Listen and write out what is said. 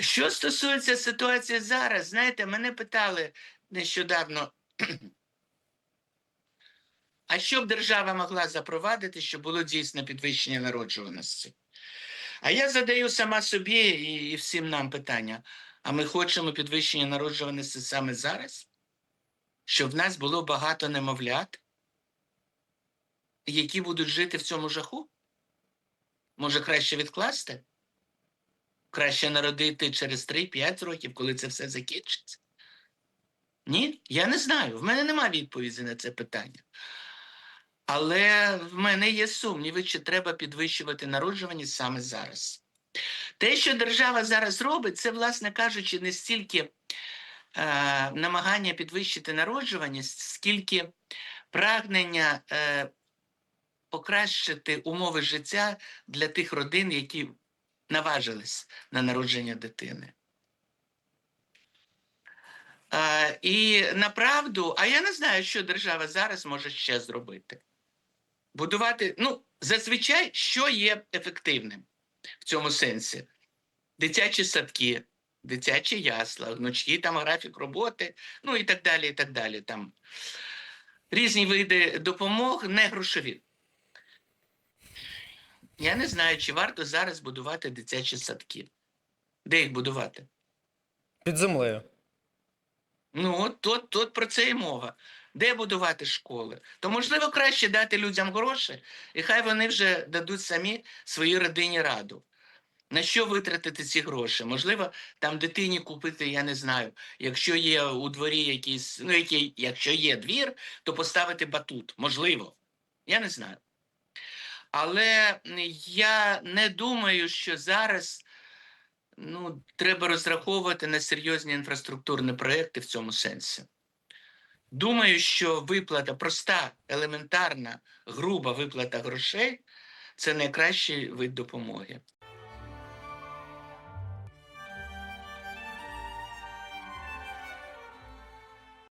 Що стосується ситуації зараз, знаєте, мене питали нещодавно, а що б держава могла запровадити, щоб було дійсно підвищення народжуваності? А я задаю сама собі і, і всім нам питання: а ми хочемо підвищення народжуваності саме зараз? Щоб в нас було багато немовлят, які будуть жити в цьому жаху? Може, краще відкласти? Краще народити через 3-5 років, коли це все закінчиться? Ні, я не знаю. В мене немає відповіді на це питання. Але в мене є сумніви, чи треба підвищувати народжуваність саме зараз. Те, що держава зараз робить, це, власне кажучи, не стільки е, намагання підвищити народжуваність, скільки прагнення е, покращити умови життя для тих родин, які наважились на народження дитини. Е, і направду, а я не знаю, що держава зараз може ще зробити. Будувати, ну, зазвичай, що є ефективним в цьому сенсі? Дитячі садки, дитячі ясла, гнучкий там графік роботи, ну і так далі. і так далі. Там різні види допомог, не грошові. Я не знаю, чи варто зараз будувати дитячі садки. Де їх будувати? Під землею. Ну, от тут, тут про це і мова. Де будувати школи? То можливо краще дати людям гроші, і хай вони вже дадуть самі своїй родині раду. На що витратити ці гроші? Можливо, там дитині купити, я не знаю. Якщо є у дворі якийсь, ну який, якщо є двір, то поставити батут. Можливо. Я не знаю. Але я не думаю, що зараз ну, треба розраховувати на серйозні інфраструктурні проекти в цьому сенсі. Думаю, що виплата проста, елементарна, груба виплата грошей це найкращий вид допомоги.